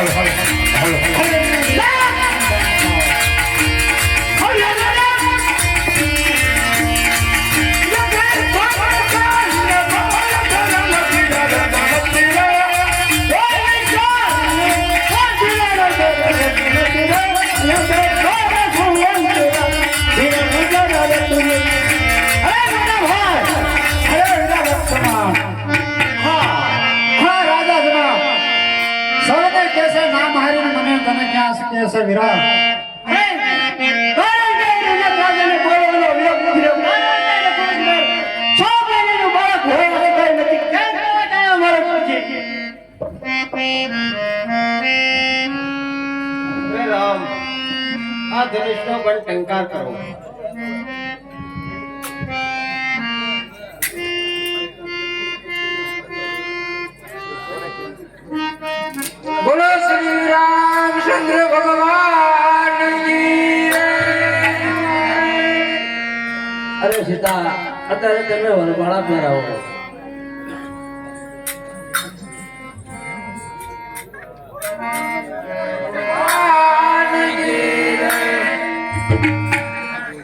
はいはいはいはい વીરા હે રામ આ ધનુષનો પણ ટંકાર કરો. ચંદ્ર ભગવાન અરે સીતા અત્યારે તમે વરવાળા પહેરાવો